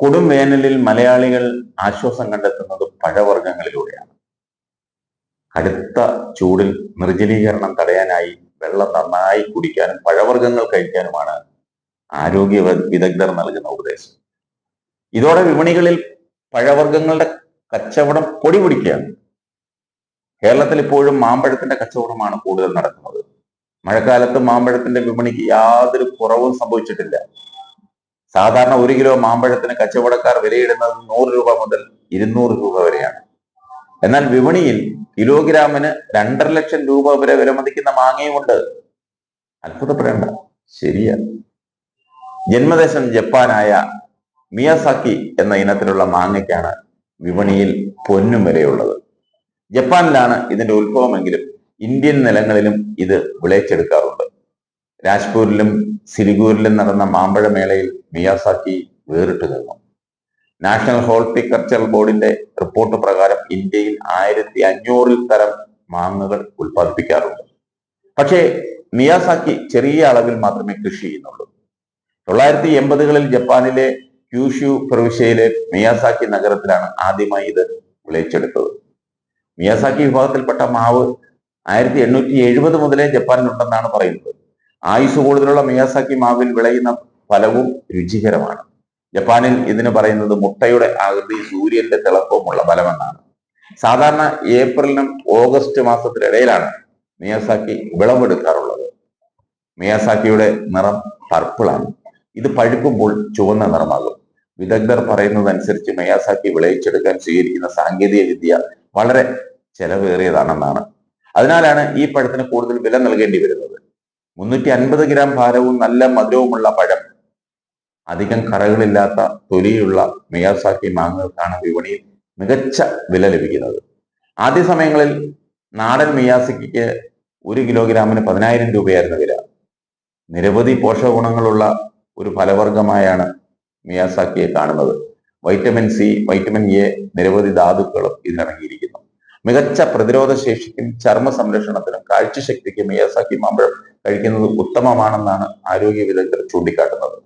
കൊടും വേനലിൽ മലയാളികൾ ആശ്വാസം കണ്ടെത്തുന്നത് പഴവർഗങ്ങളിലൂടെയാണ്. കടുത്ത ചൂടിൽ നിർജലീകരണം തടയാനായി വെള്ളം നന്നായി കുടിക്കാനും പഴവർഗങ്ങൾ കഴിക്കാനുമാണ് ആരോഗ്യ വിദഗ്ധർ നൽകുന്ന ഉപദേശം. ഇതോടെ വിപണികളിൽ പഴവർഗങ്ങളുടെ കച്ചവടം പൊടി പിടിക്കുകയാണ്. കേരളത്തിൽ ഇപ്പോഴും മാമ്പഴത്തിന്റെ കച്ചവടമാണ് കൂടുതൽ നടക്കുന്നത്. മഴക്കാലത്ത് മാമ്പഴത്തിന്റെ വിപണിക്ക് യാതൊരു കുറവും സംഭവിച്ചിട്ടില്ല. സാധാരണ ഒരു കിലോ മാമ്പഴത്തിന് കച്ചവടക്കാർ വിലയിടുന്നത് നൂറ് രൂപ മുതൽ ഇരുന്നൂറ് രൂപ വരെയാണ്. എന്നാൽ വിപണിയിൽ കിലോഗ്രാമിന് രണ്ടര ലക്ഷം രൂപ വരെ വിലമതിക്കുന്ന മാങ്ങയുമുണ്ട് അത്ഭുതപ്പെടേണ്ട. ശരിയാണ് ജന്മദേശം ജപ്പാനായ മിയാസാക്കി എന്ന ഇനത്തിലുള്ള മാങ്ങയ്ക്കാണ് വിപണിയിൽ പൊന്നും വിലയുള്ളത്. ജപ്പാനിലാണ് ഇതിന്റെ ഉത്ഭവമെങ്കിലും ഇന്ത്യൻ നിലങ്ങളിലും ഇത് വിളയിച്ചെടുക്കാറുണ്ട്. രാജ്പൂരിലും സിലിഗൂരിലും നടന്ന മാമ്പഴമേളയിൽ മിയാസാക്കി വേറിട്ട് നിന്നു നാഷണൽ ഹോർട്ടിക്കൾച്ചർ ബോർഡിന്റെ റിപ്പോർട്ട് പ്രകാരം ഇന്ത്യയിൽ ആയിരത്തി അഞ്ഞൂറിൽ തരം മാങ്ങകൾ ഉൽപ്പാദിപ്പിക്കാറുണ്ട്. പക്ഷേ മിയാസാക്കി ചെറിയ അളവിൽ മാത്രമേ കൃഷി ചെയ്യുന്നുള്ളൂ. തൊള്ളായിരത്തി എൺപതുകളിൽ ജപ്പാനിലെ ക്യൂഷു പ്രവിശ്യയിലെ മിയാസാക്കി നഗരത്തിലാണ് ആദ്യമായി ഇത് വിളയിച്ചെടുത്തത്. മിയാസാക്കി വിഭാഗത്തിൽപ്പെട്ട മാവ് ആയിരത്തി എണ്ണൂറ്റി എഴുപത് മുതലേ ജപ്പാനിലുണ്ടെന്നാണ് പറയുന്നത്. ആയുസ് കൂടുതലുള്ള മിയാസാക്കി മാവിൽ വിളയുന്ന ഫലവും രുചികരമാണ്. ജപ്പാനിൽ ഇതിന് പറയുന്നത് മുട്ടയുടെ ആകൃതി സൂര്യന്റെ തിളക്കവുമുള്ള ഫലമെന്നാണ്. സാധാരണ ഏപ്രിലിനും ഓഗസ്റ്റ് മാസത്തിനിടയിലാണ് മിയാസാക്കി വിളവെടുക്കാറുള്ളത്. മിയാസാക്കിയുടെ നിറം പർപ്പിളാണ്. ഇത് പഴുക്കുമ്പോൾ ചുവന്ന നിറമാകും. വിദഗ്ധർ പറയുന്നതനുസരിച്ച് മിയാസാക്കി വിളയിച്ചെടുക്കാൻ സ്വീകരിക്കുന്ന സാങ്കേതിക വിദ്യ വളരെ ചെലവേറിയതാണെന്നാണ്. അതിനാലാണ് ഈ പഴത്തിന് കൂടുതൽ വില നൽകേണ്ടി വരുന്നത്. മുന്നൂറ്റി അൻപത് ഗ്രാം ഭാരവും നല്ല മധുരവുമുള്ള പഴം അധികം കറകളില്ലാത്ത തൊലിയുള്ള മിയാസാക്കി മാങ്ങകൾക്കാണ് വിപണിയിൽ മികച്ച വില ലഭിക്കുന്നത്. ആദ്യ സമയങ്ങളിൽ നാടൻ മിയാസക്കിക്ക് ഒരു കിലോഗ്രാമിന് പതിനായിരം രൂപയായിരുന്നു വില. നിരവധി പോഷക ഗുണങ്ങളുള്ള ഒരു ഫലവർഗമായാണ് മിയാസാക്കിയെ കാണുന്നത്. വൈറ്റമിൻ സി വൈറ്റമിൻ എ നിരവധി ധാതുക്കളും ഇതിലടങ്ങിയിരിക്കുന്നു മികച്ച പ്രതിരോധ ശേഷിക്കും ചർമ്മ സംരക്ഷണത്തിനും കാഴ്ചശക്തിക്കും മിയാസാക്കി മാമ്പഴം കഴിക്കുന്നത് ഉത്തമമാണെന്നാണ് ആരോഗ്യ വിദഗ്ധർ ചൂണ്ടിക്കാട്ടുന്നത്.